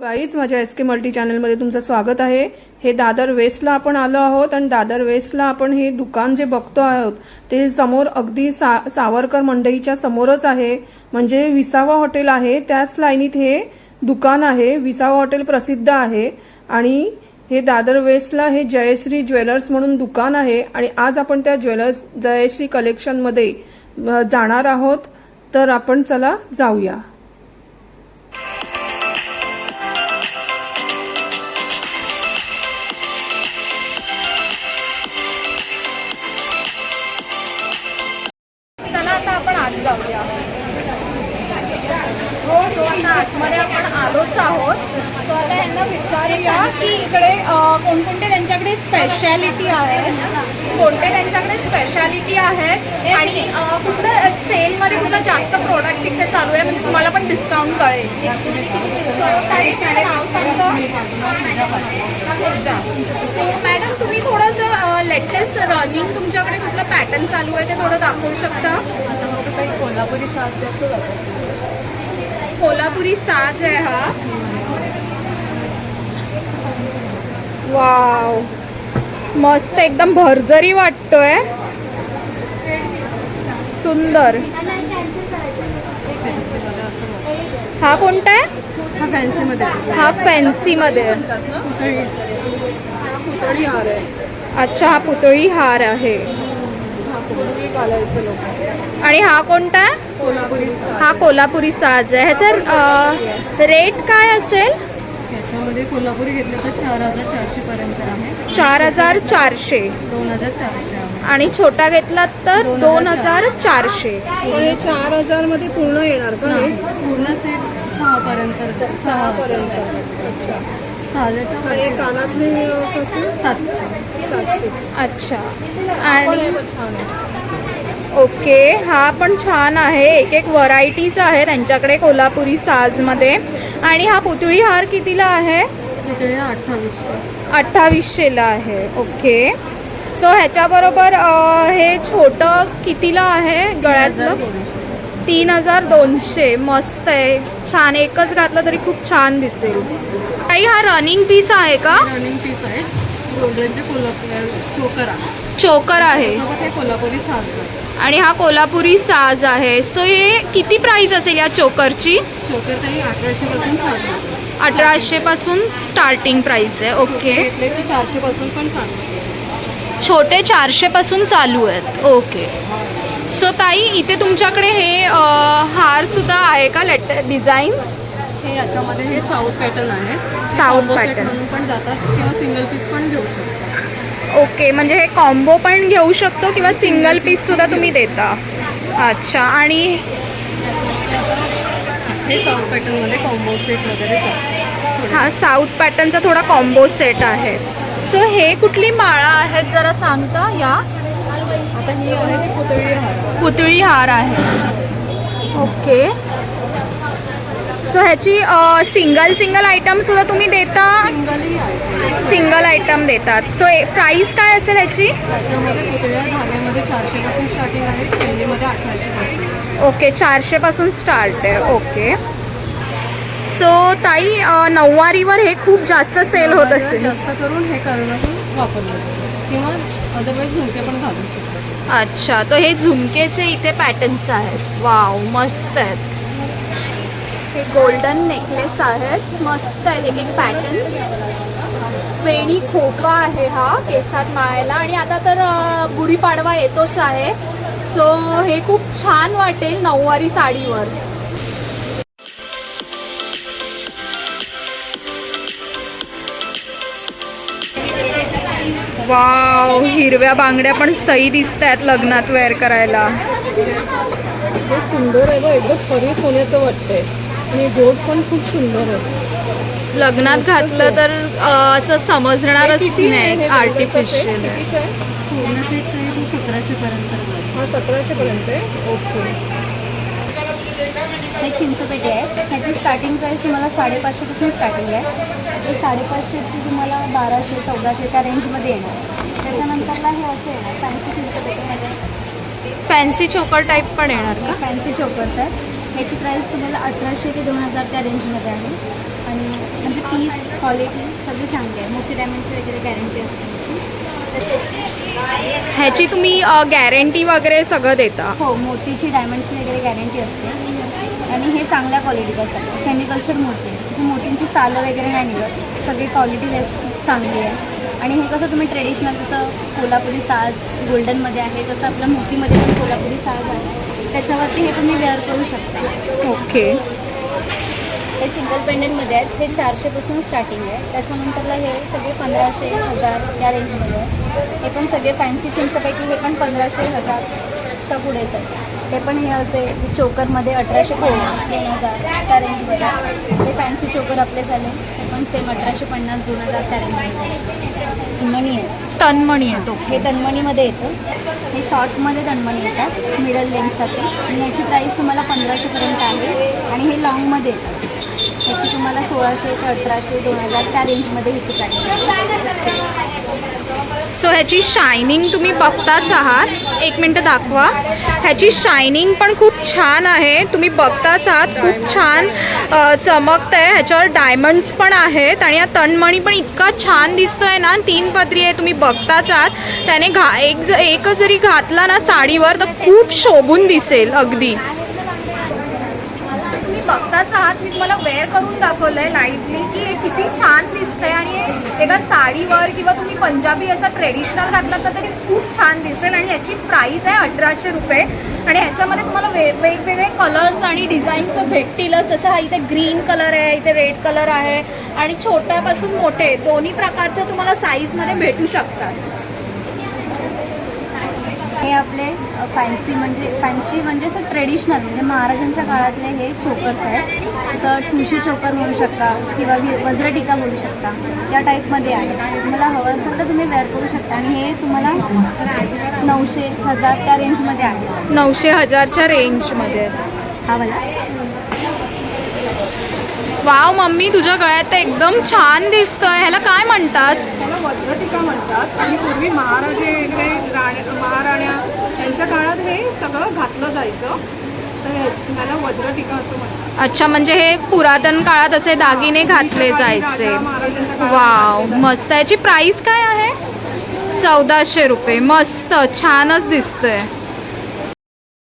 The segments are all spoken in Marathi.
गाईज माझ्या एस के मल्टी चॅनलमध्ये तुमचं स्वागत आहे. हे दादर वेस्टला आपण आलो आहोत आणि दादर वेस्टला आपण हे दुकान जे बघतो आहोत ते समोर अगदी सा सावरकर मंडईच्या समोरच आहे. म्हणजे विसावा हॉटेल आहे त्याच लाईनीत हे दुकान आहे. विसावा हॉटेल प्रसिद्ध आहे. आणि हे दादर वेस्टला हे जयश्री ज्वेलर्स म्हणून दुकान आहे. आणि आज आपण त्या ज्वेलर्स जयश्री कलेक्शनमध्ये जाणार आहोत. तर आपण चला जाऊया. स्पेशालिटी आहेत कोणते त्यांच्याकडे स्पेशालिटी आहेत आणि कुठलं सेलमध्ये कुठलं जास्त प्रोडक्ट इथे चालू आहे? म्हणजे तुम्हाला पण डिस्काउंट कळेल. सो काही नाव सांगतो? सो मॅडम तुम्ही थोडंसं लेटेस्ट रनिंग तुमच्याकडे कुठलं पॅटर्न चालू आहे ते थोडं दाखवू शकता? कोल्हापुरी साज जास्त कोल्हापुरी साज आहे हा. वाव. मस्त एकदम भरजरी वाटतोय. सुंदर. हा कोणता आहे? हा फॅन्सी मध्ये हा अच्छा हा पुतळी हार आहे. हा आणि हा कोणता? आहे हा कोल्हापुरी साज आहे. ह्याचा रेट काय असेल? याच्यामध्ये कोल्हापुरी घेतलं तर चार हजार चारशे पर्यंत आहे. चार हजार चारशे. दोन हजार चारशे आहे. आणि छोटा घेतला तर दोन हजार चारशे. पण हे चार हजारमध्ये पूर्ण येणार का हे? पूर्ण सेट सहा पर्यंत सहा पर्यंत. अच्छा. सहा आणि कानातले कसं सातशे. सातशे. अच्छा. आणि छान आहे. ओके हा पण छान आहे. एक एक व्हरायटीज आहे त्यांच्याकडे कोल्हापुरी साजमध्ये. आणि हा पुतळी हार कितीला आहे? अठ्ठावीसशेला आहे. ओके. सो ह्याच्याबरोबर हे छोटं कितीला आहे? गळ्यातलं? तीन हजार दोनशे. मस्त आहे. छान. एकच घातलं तरी खूप छान दिसेल. काही हा रनिंग पीस आहे का? रनिंग पीस आहे. कोल्हापूर चोकर आहे. चोकर आहे. सोबत हे कोल्हापुरी साज आणि हा कोल्हापुरी साज आहे. सो हे किती प्राइस असेल या चोकरची? चोकर तरी अठराशे पासून आहे. अठराशे पासून स्टार्टिंग प्राइस आहे. ओके घेतले चारशे पासून पण आहे. छोटे चारशे पासून चालू आहेत. ओके सो ताई इथे तुमच्याकडे हे अ, हार सुद्धा आहे का? लेट डिझाईन्स हे याच्यामध्ये हे साऊथ पॅटर्न आहे. pattern. म्हणून पण जातात किंवा सिंगल पीस पण घेऊ शकतो. ओके म्हणजे हे कॉम्बो पण घेऊ शकतो किंवा सिंगल पीस सुद्धा तुम्ही देता. अच्छा आणि हे साऊथ पॅटर्नमध्ये कॉम्बो सेट वगैरे हा साऊथ पॅटर्नचा थोडा कॉम्बो सेट आहे. सो हे कुठली माळा आहेत जरा सांगता? या? आता ही आहे ती पुतळी हार. पुतळी हार आहे. ओके. सो ह्याची सिंगल सिंगल आयटम सुद्धा तुम्ही देता? सिंगल आयटम देतात. सो प्राइस काय असेल ह्याची? ओके चारशे पासून स्टार्ट आहे ओके सो ताई नऊवारीवर हे खूप जास्त सेल होत असेल. जास्त करून हे. किंवा अदरवाईज झुमके पण घालू शकतो. अच्छा तर हे झुमकेचे इथे पॅटर्न्स आहेत. वाव मस्त आहेत. हे गोल्डन नेकलेस आहेत. मस्त आहेत एक एक पॅटर्न्स वेणी खोका आहे हा केसात माळायला. आणि आता तर गुढीपाडवा येतोच आहे. सो हे खूप छान वाटेल नऊवारी साडीवर. वाव हिरव्या बांगड्या पण सई दिसत आहेत लग्नात वेअर करायला. हे सुंदर आहे बघ एकदम खरी सोन्याचं वाटतंय. आणि गोड पण खूप सुंदर आहे. लग्नात घातलं तर असं समजणारच नाही आर्टिफिशियल सतराशे पर्यंत. हा सतराशे पर्यंत आहे. ओके. हे चिंचपेटी आहे ह्याची स्टार्टिंग प्राईस तुम्हाला साडेपाचशेपासून स्टार्टिंग आहे. ते साडेपाचशेची तुम्हाला बाराशे चौदाशे त्या रेंजमध्ये येणार. त्याच्यानंतरला हे असे येणार फॅन्सी चिंचपेटीमध्ये फॅन्सी चोकर टाईप पण येणार का? फॅन्सी चोकर्स आहेत. ह्याची प्राईस तुम्हाला अठराशे ते दोन हजार त्या रेंजमध्ये आहे. आणि पीस क्वालिटी सगळी चांगली आहे. मोठी डायमंडची वगैरे गॅरंटी असते त्याची. ह्याची तुम्ही गॅरंटी वगैरे सगळं देता? हो मोतीची डायमंडची वगैरे गॅरंटी असते. आणि हे चांगल्या क्वालिटीचं असतं सेमिकल्चर मोती आहे. इथे मोतींची सालं वगैरे नाही निघत. सगळी क्वालिटी बेस्ट चांगली आहे. आणि हे कसं तुम्ही ट्रेडिशनल जसं कोल्हापुरी साज गोल्डनमध्ये आहे तसं आपल्या मोतीमध्ये पण कोल्हापुरी साज आहे. त्याच्यावरती हे तुम्ही वेअर करू शकता. ओके. हे सिंगल पेंडंटमध्ये आहेत. हे चारशेपासून स्टार्टिंग आहे. त्याच्यानंतरला हे सगळे पंधराशे हजार या रेंजमध्ये आहे हे पण सगळे फॅन्सी चिंचपैकी हे पण पंधराशे हजारच्या पुढेच आहे हे पण हे असे चोकरमध्ये अठराशे पन्नास दोन हजार त्या रेंजमध्ये हे फॅन्सी चोकर आपले झाले. हे पण सेम अठराशे पन्नास दोन हजार त्या रेंजमध्ये तन्मणी आहे तनमणी आहे. तो हे तनमणीमध्ये येतं. हे शॉर्टमध्ये तनमणी येतात मिडल लेंथसाठी आणि याची प्राईस तुम्हाला पंधराशेपर्यंत आहे. आणि हे लॉंगमध्ये येतं ह्याची तुम्हाला सोळाशे ते अठराशे दोन हजार त्या रेंजमध्ये ह्याची प्राईस सो ह्याची शायनिंग तुम्ही बघताच आहात. एक मिनटं दाखवा. ह्याची शायनिंग पण खूप छान आहे. तुम्ही बघताच आहात. खूप छान चमकतं चमकत आहे ह्याच्यावर डायमंड्स पण आहेत आणि या तणमणी पण इतका छान दिसतोय ना. तीन पदरी आहे. तुम्ही बघताच आहात. त्याने घा एक ज एक जरी घातला ना साडीवर तर खूप शोभून दिसेल. अगदी. स्वतःचा हात आहात मी तुम्हाला वेअर करून दाखवलंय लाईटली की हे किती छान दिसतंय आणि एका साडीवर किंवा तुम्ही पंजाबी याचा ट्रेडिशनल घातलात तर तरी खूप छान दिसेल आणि याची प्राईस आहे अठराशे रुपये. आणि ह्याच्यामध्ये तुम्हाला वे वेगवेगळे कलर्स आणि डिझाईन्स भेटतीलच. जसं हा इथे ग्रीन कलर आहे इथे रेड कलर आहे आणि छोट्यापासून मोठे दोन्ही प्रकारचे तुम्हाला साईजमध्ये भेटू शकतात. हे आपले फॅन्सी म्हणजे फॅन्सी म्हणजे असं ट्रेडिशनल म्हणजे महाराजांच्या काळातले हे चोकर्स आहेत. जसं ठुशी चोकर म्हणू शकता किंवा वि- वज्रटिका म्हणू शकता या टाईपमध्ये आहे. तुम्हाला हवं असेल तर तुम्ही वेअर करू शकता आणि हे तुम्हाला नऊशे हजार त्या रेंजमध्ये आहे. नऊशे हजारच्या रेंजमध्ये हा वाला वाव मम्मी तुझ्या गळ्यात तर एकदम छान दिसतोय. ह्याला काय म्हणतात? त्याला वज्रटिका म्हणतात. आणि पूर्वी महाराजे वगैरे राण्या महाराण्या यांच्या काळात हे सगळं घातलं जायचं. तर ह्याला वज्रटिका असं म्हणतात. अच्छा म्हणजे हे पुरातन काळात असे दागिने घातले जायचे. वाव मस्त. याची प्राइस काय आहे? चौदाशे रुपये. मस्त छानच दिसतंय.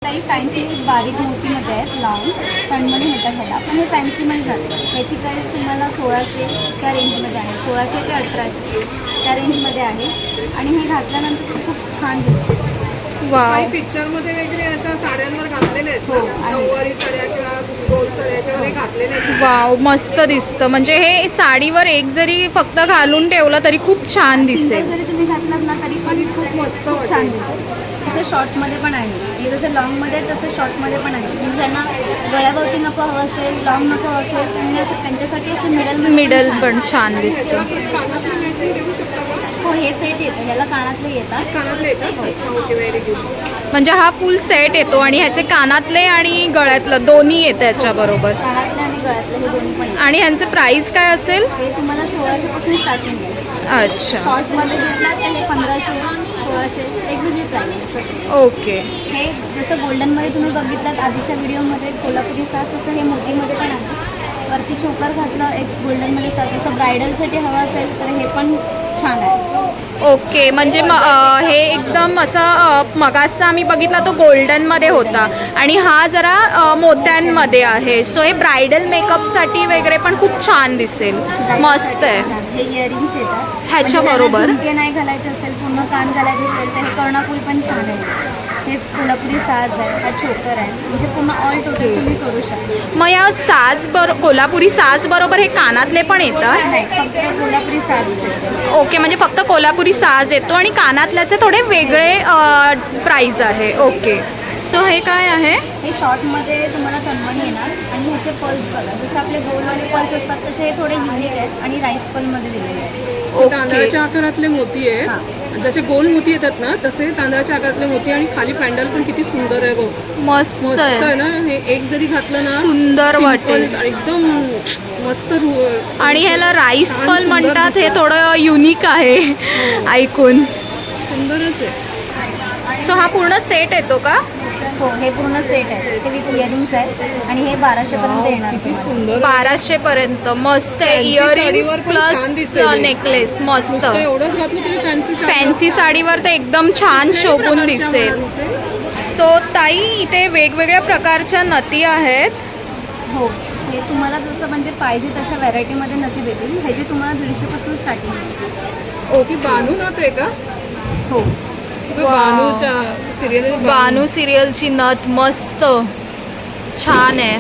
काही फॅन्सी बारीक मोतीमध्ये आहेत लावून तणमणी म्हणतात ह्याला पण हे फॅन्सीमध्ये जातं. ह्याची प्राईस तुम्हाला सोळाशे त्या रेंजमध्ये आहे. सोळाशे ते अठराशे त्या रेंजमध्ये आहे. आणि हे घातल्यानंतर खूप छान दिसते. वाव काही पिक्चरमध्ये वगैरे अशा साड्यांवर घातलेले आहेत हो. नऊवारी साड्या किंवा गोल हे घातलेले आहेत. वाव मस्त दिसतं. म्हणजे हे साडीवर एक जरी फक्त घालून ठेवलं तरी खूप छान दिसेल. जरी तुम्ही घातलात ना तरी पण खूप मस्त खूप छान दिसते. तसं शॉर्टमध्ये पण आहे. हे जसं लॉंगमध्ये आहे तसं शॉर्टमध्ये पण आहे. म्हणजे ज्यांना गळ्याभोवती नको हवं असेल लॉंग नको हवं असेल त्यांनी असं त्यांच्यासाठी असं मिडल मिडल पण छान दिसतं. कानातले हो हे सेट येतं. ह्याला कानातले येतात. कानातले येतात? अच्छा गुड म्हणजे हा फुल सेट येतो आणि ह्याचे कानातले आणि गळ्यातलं दोन्ही येतं याच्याबरोबर कानातले आणि गळ्यातले हे दोन्ही पण येतात. आणि ह्यांचे प्राइस काय असेल? हे तुम्हाला सोळाशेपासून स्टार्टिंग आहे. अच्छा. शॉर्टमध्ये घेतला तर हे पंधराशे सोळाशे वेगवेगळी ओके. हे जसं गोल्डनमध्ये तुम्ही बघितलात आधीच्या व्हिडिओमध्ये कोल्हापुरी साज तसं हे मोतीमध्ये पण आहे. वरती चोकर घातलं एक गोल्डनमध्ये साज जसं ब्रायडलसाठी हवं असेल तर हे पण छान आहे. ओके म्हणजे म अ, हे एकदम असं अ, मगाचा आम्ही बघितला तो गोल्डनमध्ये होता. आणि हा जरा मोत्यांमध्ये आहे. सो हे ब्रायडल मेकअपसाठी वगैरे पण खूप छान दिसेल. मस्त आहे. हे इयरिंग्स येतात. ह्याच्या म्हणजे ज्यांना बरोबर? झुमके नाही घालायचे असेल पूर्ण कान घालायचे असेल तर हे कर्णफूल पण छान आहे. हेच कोल्हापुरी साज आहे. हा चोकर आहे. म्हणजे पूर्ण ऑल टोटल तुम्ही करू शकता. मग या साज बरो कोल्हापुरी साज बरोबर हे कानातले पण येतात? नाही फक्त कोल्हापुरी साज ओके म्हणजे फक्त कोल्हापुरी साज येतो आणि कानातल्याचे थोडे वेगळे प्राईज आहे. ओके तो हे काय आहे? हे शॉर्टमध्ये तुम्हाला तन्मणी येणार आणि ह्याचे पल्स बघा. जसं आपले गोलवाले पल्स असतात तसे हे थोडे युनिक आहेत आणि राईस पलमध्ये दिलेले आहेत. तांदळाच्या आकारातले मोती आहेत. जसे गोल मोती येतात ना तसे तांदळाच्या आकारातले मोती आणि खाली पॅन्डल पण किती सुंदर आहे बघ. मस्त मस्त आहे. आहे ना? हे एक जरी घातलं ना सुंदर simple वाटेल. आणि एकदम मस्त रू- आणि ह्याला राईस छान पल सुंदर म्हणतात हे. थोडं युनिक आहे ऐकून. सुंदरच आहे. सो हा पूर्ण सेट येतो का? हो हे पूर्ण सेट आहे. ते विथ इयरिंग्स आहे आणि हे बाराशेपर्यंत येणार किती. सुंदर बाराशे पर्यंत मस्त आहे. Fancy इयरिंग्स साडीवर पण छान प्लस दिसेल हे. नेकलेस मस्त. नुसतं एवढंच घातलं तरी फॅन्सी फॅन्सी साडीवर तर एकदम छान शोभून दिसेल. सो ताई इथे वेगवेगळ्या प्रकारच्या नती आहेत. हो हे तुम्हाला जसं म्हणजे पाहिजे तशा व्हरायटीमध्ये नक्की देतील. ह्याची तुम्हाला दीडशेपासून स्टार्टिंग आहे. ओके नत आहे का? हो. बानूच्या सिरियल बानू सिरियलची नथ मस्त. छान आहे.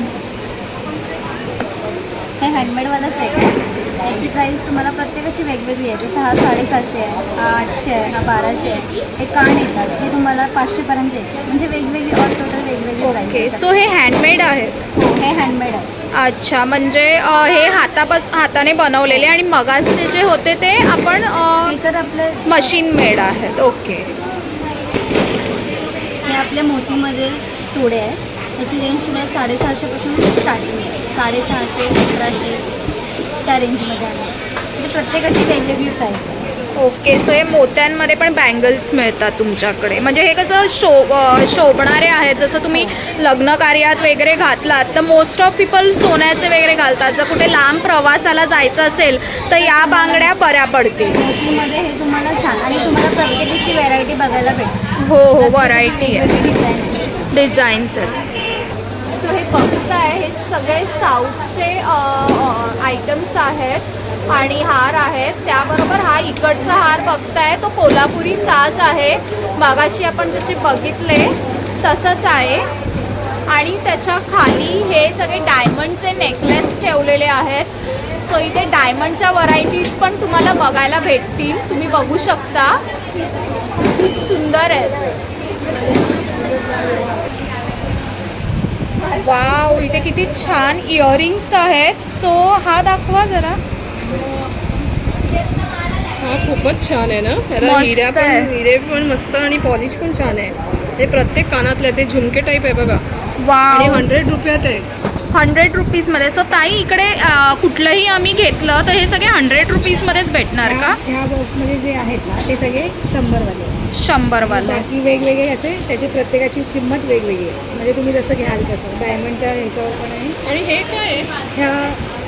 हे हँडमेडवाला सेट आहे. याची प्राईस तुम्हाला प्रत्येकाची वेगवेगळी आहे. जसं हा साडेसातशे आहे हा आठशे आहे हा बाराशे आहे. हे कान येतात. हे तुम्हाला पाचशेपर्यंत येते म्हणजे वेगवेगळी ऑल टोटल वेगवेगळी ओके प्राईस सो हे हँडमेड आहेत? हो हे हँडमेड आहे. अच्छा म्हणजे अ, हे हातापास हाताने बनवलेले आणि मगाचे जे होते ते आपण हे तर आपलं मशीन मेड आहेत. ओके हे आपल्या मोतीमध्ये तोडे आहे त्याची रेंज तुम्हाला साडेसहाशेपासून स्टार्टिंग आहे. साडेसहाशे सतराशे त्या रेंजमध्ये आहे. म्हणजे प्रत्येकाची वेगवेगळी प्राईस आहे. ओके सो हे मोत्यांमध्ये पण बँगल्स मिळतात तुमच्याकडे. म्हणजे हे कसं शो अ, शोभणारे आहेत. जसं तुम्ही लग्न कार्यात वगैरे घातलात तर मोस्ट ऑफ पीपल सोन्याचे वगैरे घालतात. जर कुठे लांब प्रवासाला जायचं असेल तर या बांगड्या बऱ्या पडतील. मोतीमध्ये हे तुम्हाला छान आणि तुम्हाला प्रत्येकाची व्हेरायटी बघायला भेटेल हो हो व्हरायटी आहे. डिझाईन आहेत सो हे बघताय हे सगळे साऊथचे आयटम्स आहेत आणि हार आहेत. त्याबरोबर हा इकडचा हार बघताय तो कोल्हापुरी साज आहे. मागाशी आपण जसे बघितले तसंच आहे. आणि त्याच्याखाली हे सगळे डायमंडचे नेकलेस ठेवलेले आहेत. सो इथे डायमंडच्या व्हरायटीज पण तुम्हाला बघायला भेटतील. तुम्ही बघू शकता. खूप सुंदर आहेत. वाव इथे किती छान इयरिंग्स आहेत. सो हा दाखवा जरा. हा खूपच छान आहे ना. त्याला हिऱ्या पण आहे. हिरे पण मस्त आणि पॉलिश पण छान आहे. हे प्रत्येक कानातल्याचे झुमके टाईप आहे बघा. आणि वाव हंड्रेड रुपयात आहे. हंड्रेड रुपीजमध्ये सो ताई इकडे अं, कुठलंही आम्ही घेतलं तर हे सगळे हंड्रेड रुपीजमध्येच भेटणार का? ह्या बॉक्समध्ये जे आहेत ना ते सगळे शंभरवाले शंभरवाला. बाकी वेगवेगळे असे त्याची प्रत्येकाची किंमत वेगवेगळी आहे. म्हणजे तुम्ही जसं घ्याल तसं. डायमंडच्या ह्याच्यावर पण आहे. आणि हे काय? आहे ह्या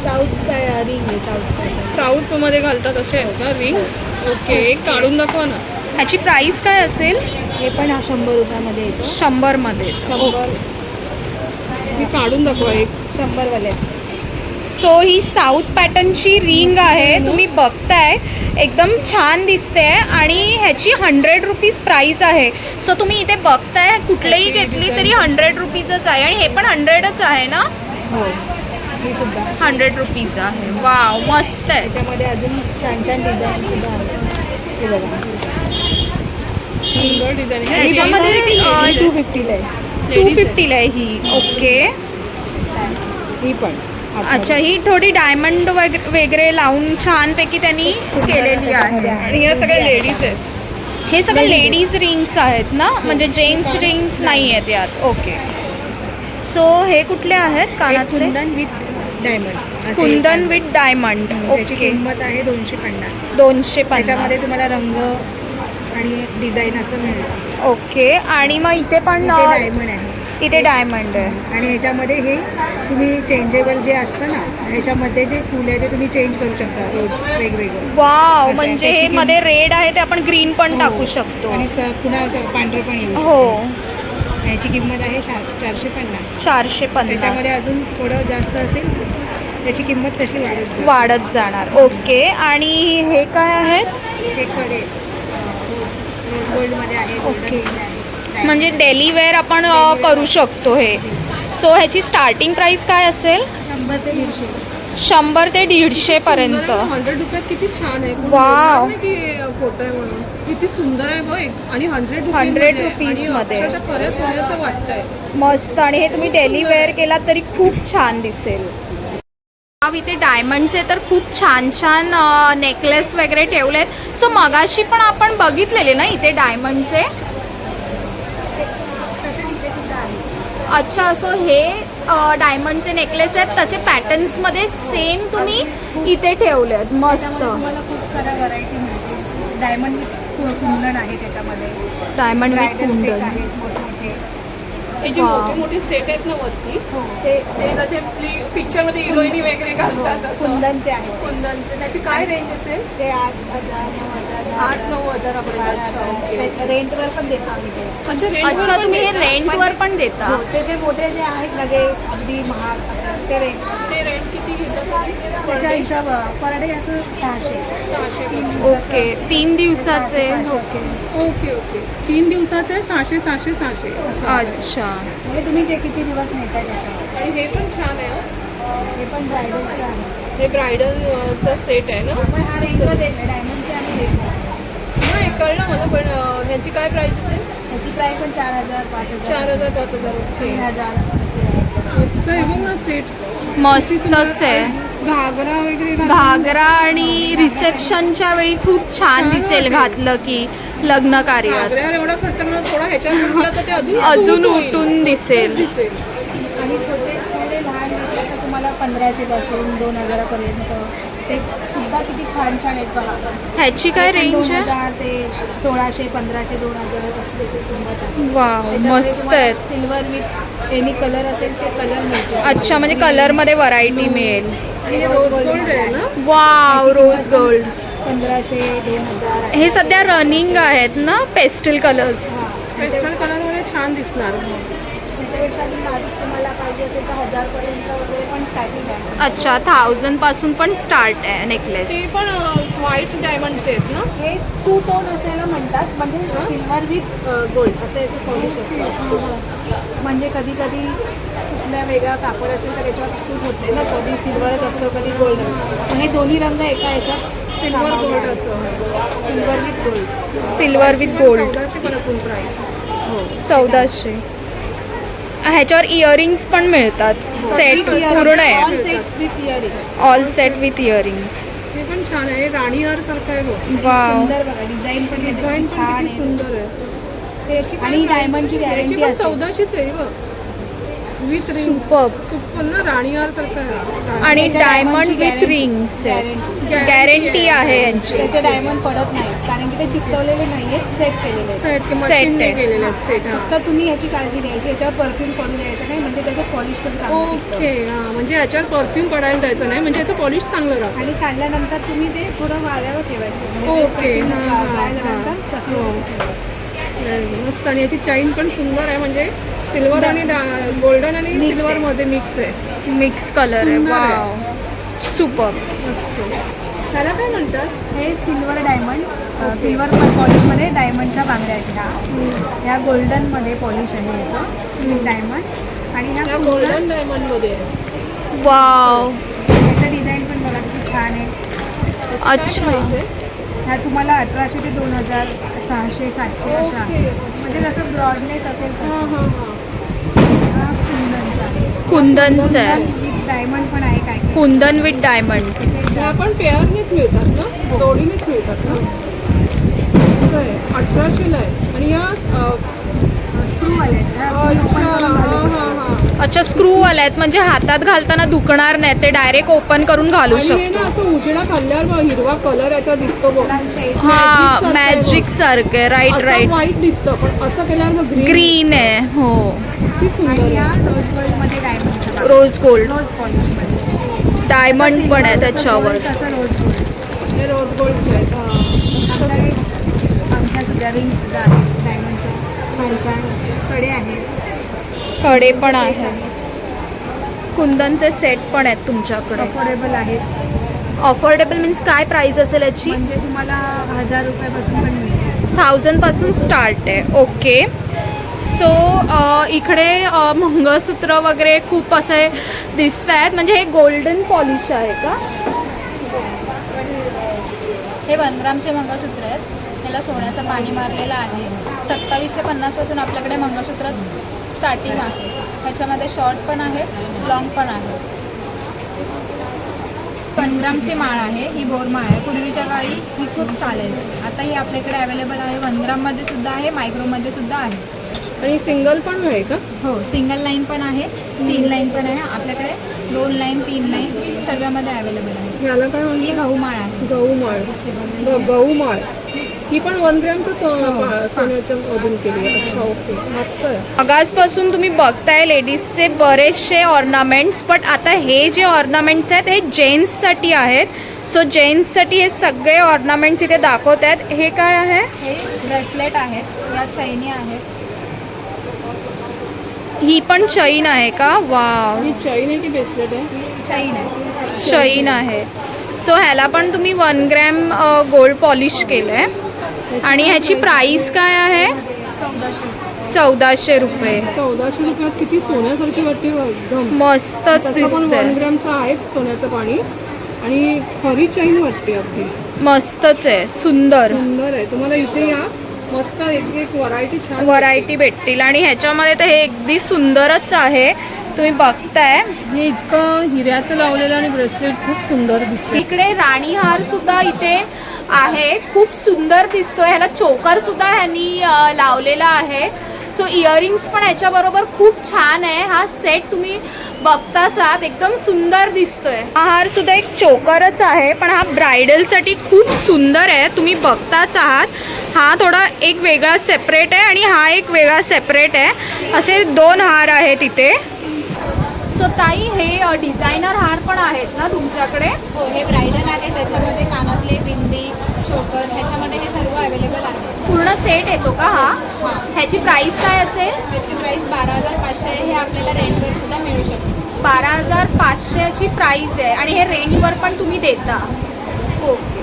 साऊथ रिंग आहे साऊथ साऊथमध्ये घालतात असे आहेत का रिंग्स ओके एक काढून दाखवा ना. ह्याची प्राइस काय असेल? हे पण हा शंभर रुपयामध्ये येतो. शंभरमध्ये. शंभर. ही काढून दाखवा एक. शंभरवाले. सो ही साऊथ पॅटर्नची रिंग आहे. तुम्ही बघताय. एकदम छान दिसते आणि ह्याची हंड्रेड रुपीज प्राईस आहे. सो तुम्ही इथे बघताय. कुठलेही घेतली तरी हंड्रेड रुपीजच आहे आणि हे पण हंड्रेडच आहे ना? हो. हंड्रेड रुपीज आहे वाव मस्त आहे. त्याच्यामध्ये अजून छान छान डिझाईन सुद्धा हे बघा. सुंदर डिझाईन टू फिफ्टीला आहे. टू फिफ्टीला आहे ही. ओके ही पण. अच्छा ही थोडी डायमंड वगैरे लावून छानपैकी त्यांनी केलेली आहे. आणि या सगळ्या लेडीज आहेत. हे सगळं लेडीज रिंग्स आहेत ना? म्हणजे जेंट्स रिंग्स नाही आहेत यात. ओके सो हे कुठले आहेत? हे कानातले? Kundan with diamond kundan with diamond okay किंमत आहे दोनशे पन्नास. दोनशे त्याच्यामध्ये तुम्हाला रंग आणि डिझाईन असं मिळेल ओके. आणि मग इथे पण इथे डायमंड आहे. इथे डायमंड आहे. आणि ह्याच्यामध्ये हे तुम्ही चेंजेबल जे असतं ना ह्याच्यामध्ये जे फूल आहे ते तुम्ही चेंज करू शकता रोज वेगवेगळं. वाव असं आहे, म्हणजे हे त्याची मध्ये रेड आहे ते आपण ग्रीन पण टाकू हो. शकतो. आणि स- पुन्हा असं पांढरं पण येऊ हो. शकतं. ह्याची किंमत आहे चार- चारशे पन्नास चारशे त्याच्यामध्ये पन्नास अजून थोडं जास्त असेल त्याची किंमत तशी वाढत जाईल. वाढत जाणार. ओके. आणि हे काय आहेत हे रोज गोल्डमध्ये आहे golden ओके. म्हणजे डेली वेअर आपण अ, करू शकतो हे. सो ह्याची स्टार्टिंग प्राइस काय असेल? शंभर ते दीडशे. शंभर ते दीडशे पर्यंत. हंड्रेड रुपयात किती छान आहे. कोणी वाव. बोलणार नाही की खोटं आहे म्हणून. किती सुंदर आहे बघ आणि हंड्रेड 100 rupees मध्ये. खऱ्या सोन्याचं वाटतंय. मस्त. आणि हे तुम्ही डेली वेअर केलात तरी खूप छान दिसेल. इथे डायमंडचे तर खूप छान छान नेकलेस वगैरे ठेवलेत. सो मगाशी पण आपण बघितलेले ना इथे डायमंडचे अच्छा सो हे डायमंडचे नेकलेस आहेत. तसे पॅटर्न्समध्ये सेम तुम्ही इथे मस्त. खूप साऱ्या व्हरायटी मिळतील. डायमंड विथ कुंदन आहे त्याच्यामध्ये. डायमंड विथ ब्रायडल हे जे. मोठे मोठे सेट आहेत ना वरती हो. ते ते जसे पिक्चरमध्ये हिरोईनी वगैरे घालतात असं. कुंदनचे आहेत. कुंदनचे. त्याची काय रेंज असेल? ते आठ हजार नऊ हजार दहा आठ हजार, नऊ हजारापर्यंत. अच्छा. ओके रेंटवर पण देतो आम्ही ते. अच्छा अच्छा पण तुम्ही हे देता? रेंटवर पण देता? हो, ते जे मोठे जे आहेत ना ते अगदी महाग असं ते रेंट ते रेंट किती घेतात त्याच्या हिशोब पर डे असं सहाशे. सहाशे ओके तीन दिवसाचे? ओके. Okay okay. तीन दिवसाचे आहे सहाशे सहाशे सहाशे. असं आहे. अच्छा. म्हणजे तुम्ही ते किती दिवस नेताय त्याच्यावर? आणि हे पण छान आहे हं. हे पण ब्रायडलचं आहे. हे ब्रायडलचा सेट आहे ना? पण हा रेंटवर देत नाही डायमंडचे आणि रेंटवर नाही कळलं मला पण अं, ह्याची काय प्राइस असेल? ह्याची प्राईस पण चार हजार पाच हजार. चार हजार पाच हजार ओके. तीन हजार. मस्त आहे बघ ना सेट मस्तच आहे. घागरा वगैरे घालून- घागरा आणि रिसेप्शनच्या वेळी खूप छान दिसेल घातलं की लग्न कार्यात. घागऱ्यावर एवढा खर्च करणं थोडा ह्याच्यात म्हटलं तर ते अजून अजून सूट होईल. उठून दिसेल. दिसेल. आणि छोटे थोडे लहान तर तुम्हाला पंधराशे पासून दोन हजारापर्यंत. ते सुद्धा किती छान छान आहेत बघा. ह्याची काय रेंज आहे? हजार ते सोळाशे पंधराशे दोन हजार त्याच्यामध्ये मस्त आहेत. सिल्वर विथ एनी कलर असेल ते कलर मिळतो अच्छा म्हणजे कलरमध्ये व्हरायटी मिळेल. आणि हे रोज गोल्ड आहे ना? वाव रोज गोल्ड पंधराशे दोन हजार. हे सध्या रनिंग आहेत ना पेस्टल कलर्स हा. पेस्टल कलरमध्ये छान दिसणार. त्याच्यापेक्षा अजून नाजूक तुम्हाला पाहिजे असेल तर हजारपर्यंत वगैरे पण स्टार्टिंग आहे. अच्छा थाउजंडपासून पण स्टार्ट आहे ते नेकलेस पण व्हाईट डायमंडचे आहेत ना? हे टू टोन असायला म्हणतात म्हणजे सिल्वर विथ गोल्ड असं याचं पॉलिश असतं. म्हणजे कधी कधी कुठल्या वेगळा कापड असेल तर त्याच्यावर सूट होत नाही ना कधी सिल्वरच असतो कधी गोल्ड असतो. मग हे दोन्ही रंग एका याच्यात सिल्वर गोल्ड असं. Silver with gold silver with gold चौदाशे पासून प्राइस चौदाशे. ह्याच्यावर इयरिंग्स पण मिळतात. सेट पूर्ण आहे. ऑल सेट विथ इयरिंग्स हे पण छान आहे. राणी हार सारखं आहे बघ. वाव सुंदर बघा. डिझाईन पण डिझाईन पण छान किती आहे. सुंदर आहे. काय आणि diamond ची पण. चौदाशेच आहे बघ. With ring Superb. सुपर ना राणी हार सारखं आणि त्याच्या diamond with guarantee- rings guarantee. Guarantee आहे यांची त्याचे डायमंड पडत नाही कारण की ते चिकटवलेले नाहीये सेट केलेले आहेत. सेट मशीनने आहे. केलेले आहेत सेट हा फक्त तुम्ही याची काळजी घ्यायची याच्यावर परफ्यूम करून द्यायचं नाही म्हणजे त्याचं पॉलिश पण चांगलं. ओके हा म्हणजे याच्यावर परफ्यूम पडायला द्यायचं नाही म्हणजे याचं पॉलिश चांगलं राहतं आणि काढल्यानंतर तुम्ही ते थोडं वाऱ्यावर ठेवायचं म्हणजे ते ओके, परफ्यूम हां, हां. तसं हो. ठेवायचं. मस्त आणि याची चैन पण सुंदर आहे म्हणजे सिल्वर आणि गोल्डन आणि. सिल्वर मध्ये मिक्स आहे. मिक्स कलर आहे. वाव सुपर मस्त. त्याला काय म्हणतात? हे सिल्वर डायमंड सिल्वर पॉलिशमध्ये डायमंडच्या बांगड्या आहेत ह्या. ह्या गोल्डनमध्ये पॉलिश आहे याचं. डायमंड आणि ह्या गोल्डन गोल्डन डायमंडमध्ये आहे. वाव याचं डिझाईन पण बघा किती छान आहे. अच्छा. ह्या तुम्हाला अठराशे ते दोन हजार सहाशे सातशे अशा. म्हणजे जसं ब्रॉडनेस असेल तसं. कुंदनचा आहे. डायमंड पण आहे काय कुंदन विथ डायमंड ह्या पण पेअरनेच मिळतात ना? जोडीनेच मिळतात ना? मस्त आहे. अठराशेला आहे. आणि या स्क्रू आले आहेत ह्या अच्छा. हा. हा हा. स्क्रू आले आहेत. म्हणजे हातात घालताना दुखणार नाही. ते डायरेक्ट ओपन करून घालू आणि हे ना शकतो. असं उजेडा खाल्ल्यावर बघ, हिरवा कलर याचा दिसतो बघ. हा मॅजिक सारखे राईट असं राईट व्हाईट दिसतं पण असं केल्यावर ग्रीन ग्रीन आहे. हो. किती सुंदर रोज गोल्डमध्ये डायमंड रोज गोल्ड रोज पॉलिशमध्ये डायमंड पण आहे त्याच्यावर. रोज गोल्ड हे रोज गोल्डचे आहेत. हा. आमच्या सुद्धा रिंग सुद्धा आहेत. डायमंडच्या छान छानकडे आहेत. कडे पण आहेत. कुंदनचे सेट पण आहेत तुमच्याकडे. अफोर्डेबल आहेत. अफोर्डेबल मीन्स काय प्राइस असेल याची? म्हणजे तुम्हाला हजार रुपयापासून पण मिळेल. थाउजंडपासून स्टार्ट आहे. ओके सो इकडे मंगळसूत्र वगैरे खूप असे दिसत आहेत. म्हणजे हे गोल्डन पॉलिश आहे का? हे वनरामचे मंगळसूत्र आहेत. त्याला सोन्याचं पाणी मारलेलं आहे. सत्तावीसशे पन्नासपासून आपल्याकडे मंगळसूत्र स्टार्टिंग आहे. ह्याच्यामध्ये शॉर्ट पण आहे लॉंग पण आहे. वनग्रामची माळ आहे ही बोरमाळ आहे. पूर्वीच्या काळी ही खूप चालायची. आता ही आपल्याकडे अवेलेबल आहे. वन सुद्धा आहे मायक्रोमध्ये सुद्धा आहे. आणि सिंगल पण आहे का? हो सिंगल लाईन पण आहे तीन लाईन पण आहे. आपल्याकडे दोन लाईन तीन लाईन सर्वांमध्ये अवेलेबल आहे. ह्याला काय ही म्हणतात? गहू माळ आहे. गहू माळ गहू माळ ही पण वन ग्रॅमचं सो- सोन्याच्या मधून केली आहे. अच्छा ओके. मस्त आहे. आगासपासून तुम्ही बघताय लेडीजचे बरेचसे ऑर्नामेंट्स बट आता हे जे ऑर्नामेंट्स आहेत हे जेंट्ससाठी आहेत. सो जेंट्ससाठी हे सगळे ऑर्नामेंट्स इथे दाखवत आहेत. हे काय आहे? हे ब्रेसलेट आहेत या चैनी आहेत. ही पण चैन आहे का? वाव. ही चैन आहे की ब्रेसलेट आहे? चैन आहे. चैन आहे. सो ह्याला पण तुम्ही वन ग्रॅम गोल्ड पॉलिश केलं आहे आणि ह्याची प्राईस काय आहे? चौदाशे चौदाशे रुपये. चौदाशे रुपयात किती सोन्यासारखी वाटते एकदम. मस्तच वन दिसतंय. ग्रॅमचं आहेच सोन्याचं पाणी. आणि खरी चैन वाटते अगदी. मस्तच आहे. सुंदर. सुंदर आहे. तुम्हाला इथे या. मस्त एक एक व्हरायटी छान व्हरायटी भेटतील. आणि ह्याच्यामध्ये तर हे अगदी सुंदरच आहे. तुम्ही बघताय. हे इतकं हिऱ्याचं लावलेलं आणि ब्रेसलेट खूप सुंदर दिसते इकडे राणी हार सुद्धा इथे आहे. खूप सुंदर दिसतोय. ह्याला चोकर सुद्धा ह्यांनी लावलेला आहे. सो इयरिंग्स पण ह्याच्याबरोबर खूप छान आहे. हा सेट तुम्ही बघताच आहात. एकदम सुंदर दिसतोय. हा हार सुद्धा एक चोकरच आहे पण हा ब्रायडलसाठी खूप सुंदर आहे. तुम्ही बघताच आहात. हा थोडा एक वेगळा सेपरेट आहे आणि हा एक वेगळा सेपरेट आहे. असे दोन हार आहेत इथे. सो ताई हे डिझायनर हार पण आहेत ना तुमच्याकडे? हो हे ब्रायडल आहे. त्याच्यामध्ये कानातले बिंदी चोकर ह्याच्यामध्ये हे सर्व अवेलेबल आहे. पूर्ण सेट येतो का हा? ह्याची प्राइस काय असेल? त्याची प्राईस बारा हजार पाचशे आहे हे आपल्याला रेंटवर सुद्धा मिळू शकते. बारा हजार पाचशेची प्राइस आहे आणि हे रेंटवर पण तुम्ही देता. ओके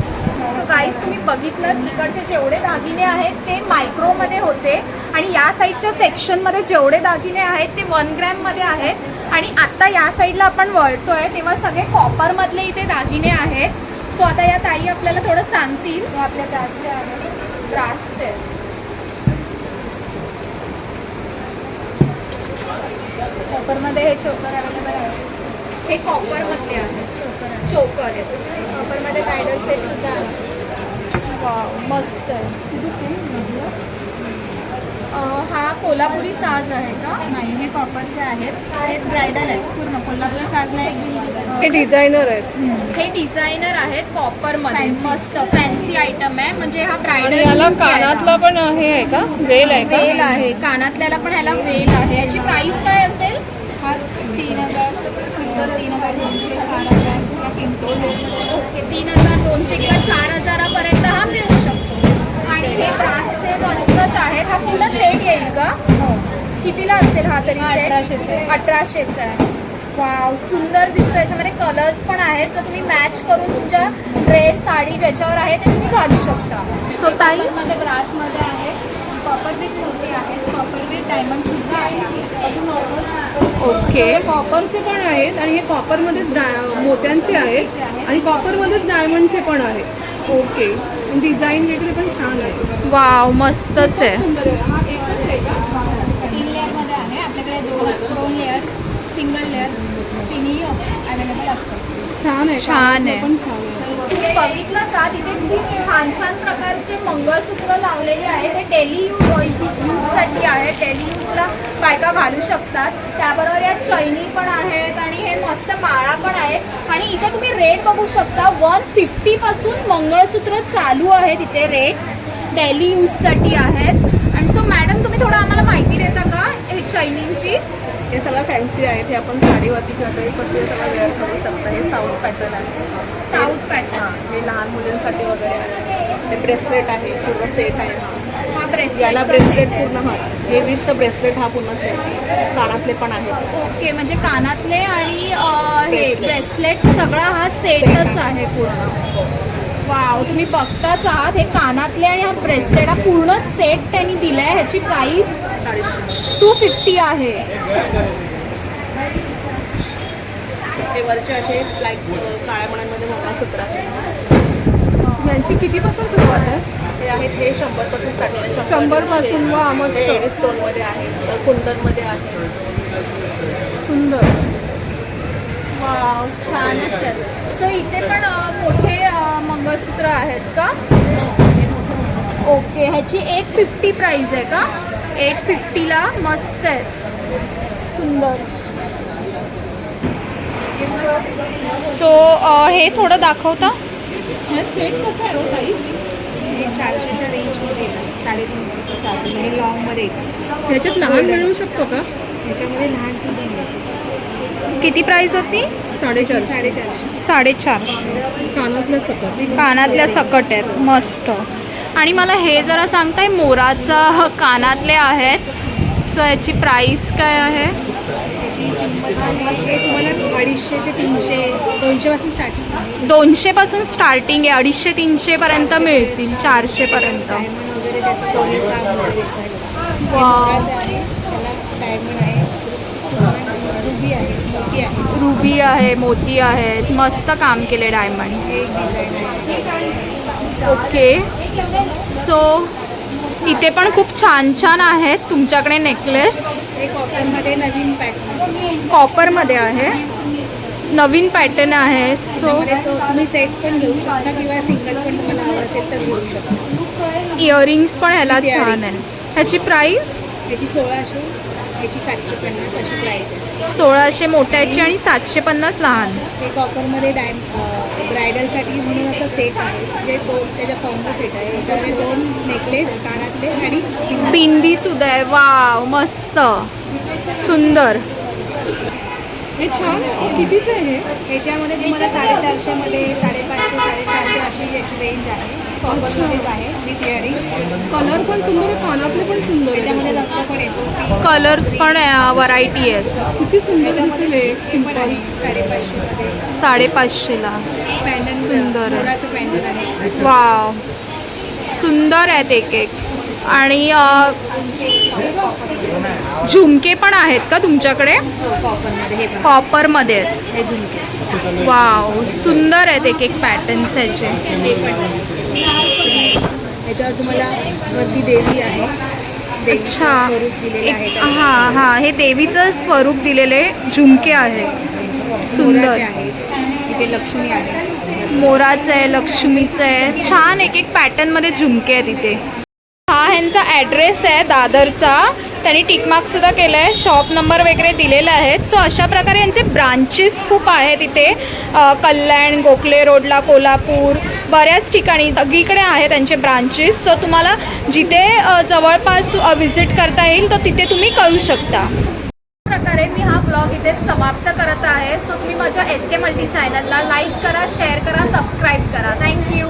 सो गाईज तुम्ही बघितलं इकडचे जेवढे दागिने आहेत ते मायक्रोमध्ये होते आणि या साईडच्या सेक्शनमध्ये जेवढे दागिने आहेत ते वन ग्रॅममध्ये आहेत. आणि आत्ता या साईडला आपण वळतोय तेव्हा सगळे कॉपरमधले इथे दागिने आहेत. सो आता या ताई आपल्याला थोडं सांगतील. हे आपल्या ब्रासचे आहे. ब्रासचे कॉपरमध्ये हे चोकर अवेलेबल आहे. हे कॉपरमधले आहेत. चोकर आहे. चोकर आहेत. कॉपरमध्ये ब्रायडल सेट सुद्धा आहे. मस्त आहे. हा कोल्हापुरी साज आहे का? नाही हे कॉपरचे आहेत. हे ब्रायडल आहेत. पूर्ण कोल्हापुरी साजला एक हे डिझायनर आहेत. हे डिझायनर आहेत कॉपरमध्ये. मस्त फॅन्सी आयटम आहे. म्हणजे हा आणि ब्रायडल याला कानातला पण हे आहे का? वेल आहे का? वेल आहे. कानातल्याला पण ह्याला वेल आहे. याची प्राइस काय असेल? हा तीन हजार तीन हजार दोनशे चार हजार या किमतीचे ओके तीन हजार दोनशे किंवा चार हजारापर्यंत हा मिळू शकतो. आणि हे ब्रासचे मस्तच आहेत. हा पूर्ण सेट येईल का? हो. कितीला असेल हा तरी सेट अठराशेचा आहे. अठराशेचा आहे. वाव सुंदर दिसतो याच्यामध्ये कलर्स पण आहेत. जर तुम्ही मॅच करून तुमच्या ड्रेस साडी ज्याच्यावर आहे ते तुम्ही घालू शकता. सो ताई? मध्ये ब्रासमध्ये आहे. कॉपर विथ मोती आहेत कॉपर विथ डायमंड सुद्धा आहे. ओके कॉपरचे पण आहेत आणि हे कॉपरमध्येच डाय मोत्यांचे आहेत. आणि कॉपरमध्येच डायमंडचे पण आहेत. ओके डिझाईन वगैरे पण छान आहे. वाव मस्तच आहे. सुंदर आहे. एकच आहे का? तीन लेअरमध्ये आहे. आपल्याकडे दोन दोन लेअर सिंगल लेअर तिन्ही अवेलेबल असतात. छान आहे छान आहे. पण छान आहे. तुम्ही बघितलंच आहात इथे खूप छान छान प्रकारचे मंगळसूत्र लावलेले आहेत. ते डेली यूज यूजसाठी आहे डेली यूजला बायका घालू शकतात. त्याबरोबर या चैनी पण आहेत आणि हे मस्त माळा पण आहेत. आणि इथे तुम्ही रेट बघू शकता. वन फिफ्टीपासून मंगळसूत्र चालू आहेत इथे रेट्स डेली यूजसाठी आहेत. आणि सो मॅडम तुम्ही थोडं आम्हाला माहिती देता का हे चैनींची? हे सगळं फॅन्सी आहे. हे आपण साडीवरती किंवा ड्रेसवरती सगळं वेअर करू शकता. हे साऊथ पॅटर्न आहे. साऊथ पॅटर्न हां लहान मुलींसाठी वगैरे आहे. हे ब्रेसलेट आहे पूर्ण सेट आहे. हा हा याला ब्रेसलेट ब्रेसलेट पूर्ण हा हे विथ ब्रेसलेट हा पूर्ण सेट कानातले पण आहेत ओके म्हणजे कानातले आणि हे ब्रेसलेट सगळा हा सेटच आहे पूर्ण. वाव तुम्ही बघताच आहात हे कानातले आणि हा ब्रेसलेट हा पूर्ण सेट त्यांनी दिलाय ह्याची प्राइस टू फिफ्टी आहे. वरचे असे लाईक काळ्या यांची कितीपासून सुरुवात आहे? हे आहेत हे स्टार्टिंग शंभरपासून वा मस्त. स्टोनमध्ये आहे कुंदनमध्ये आहे. सुंदर. वाव छानच आहे. सो इथे पण मोठे मंगळसूत्र आहेत का? ओके ह्याची एट फिफ्टी प्राइस आहे का? एट फिफ्टीला मस्त आहे. सुंदर. सो हे थोडं दाखवता? हे सेट कसं आहे हो ताई? चारशेच्या रेंजमध्ये साडेतीनशे चारशे. लॉंगमध्ये येतात ह्याच्यात लहान मिळू शकतो का? ह्याच्यामध्ये लहान सुद्धा किती प्राइस होती? साडेचारशे. साडेचारशे साडेचारशे कानातलं सकट. कानातल्या सकट आहेत. मस्त. आणि मला हे जरा सांगताय मोराचा कानातले आहेत. सो याची प्राइस काय आहे? अडीचशे ते तीनशे दोनशेपासून स्टार्टिंग दोनशेपासून स्टार्टिंग आहे. अडीचशे तीनशेपर्यंत मिळतील चारशेपर्यंत डायमंड वगैरे त्याचं कोरीव काम वगैरे येतं. हे वा. मोराचं आहे त्याला डायमंड आहे रुबी मोती आहे. रुबी आहे मोती आहेत मस्त काम केले डायमंड. ओके. सो इथे पण खूप छान छान आहेत तुमच्याकडे नेकलेस कॉटनमध्ये नवीन पॅटर्न कॉपरमध्ये आहे. नवीन पॅटर्न आहे. सो तुम्ही सेट पण घेऊ शकता किंवा सिंगल पण तुम्हाला हवं असेल तर घेऊ शकता. इयरिंग्स पण ह्याला. छान आहे. ह्याची प्राईस याची सोळाशे. याची सातशे पन्नास अशी प्राईस आहे. सोळाशे मोठ्याची आणि सातशे पन्नास लहान. हे कॉपरमध्ये डाय ब्रायडलसाठी म्हणून असं सेट आहे. जे दोन त्याचा कॉम्बो सेट आहे. याच्यामध्ये दोन नेकलेस कानातले आणि. बिंदी. सुद्धा आहे. वाव मस्त. सुंदर. हे छान कितीचं आहे हे? याच्यामध्ये तुम्हाला साडेचारशेमध्ये साडेपाचशे साडेसहाशे अशी याची रेंज आहे. कॉपरमध्येच आहे विथ इयरिंग कलर पण सुंदर आहे कानातले पण सुंदर आहे. त्याच्यामध्ये रंग पण येतो. कलर्स पण व्हरायटी आहेत किती सुंदर दिसेल हे सिंपल आहे साडेपाचशेमध्ये साडेपाचशेला. पॅन्डल सुंदर. आहे. मोराचं पॅन्डल आहे. वाव. सुंदर आहेत एक एक आणि झुमके पण आहेत का तुमच्याकडे? कॉपरमध्ये हे आहेत. हे झुमके. वाव. सुंदर आहेत एक एक पॅटर्न्स याचे याच्यावर तुम्हाला वरती देवी आहे. अच्छा. आहे. हां हां. हे देवीचं स्वरूप दिलेले झुमके सुंदर. आहे. इथे लक्ष्मी आहे. मोराचं आहे लक्ष्मीचं आहे. छान एक एक पॅटर्नमध्ये झुमके आहेत इथे. हा ह्यांचा ॲड्रेस आहे दादरचा. त्यांनी टिकमार्कसुद्धा केलं आहे शॉप नंबर वगैरे दिलेले आहेत सो अशा प्रकारे यांचे ब्रांचेस खूप आहेत इथे. कल्याण गोखले रोडला कोल्हापूर बऱ्याच ठिकाणी सगळीकडे आहे त्यांचे ब्रांचेस सो तुम्हाला जिथे जवळपास व्हिजिट करता येईल तर तिथे तुम्ही करू शकता. प्रकारे मी हा ब्लॉग इथेच समाप्त करत आहे. सो तुम्ही माझ्या एस के मल्टी चॅनलला लाईक करा शेअर करा सबस्क्राईब करा. Thank you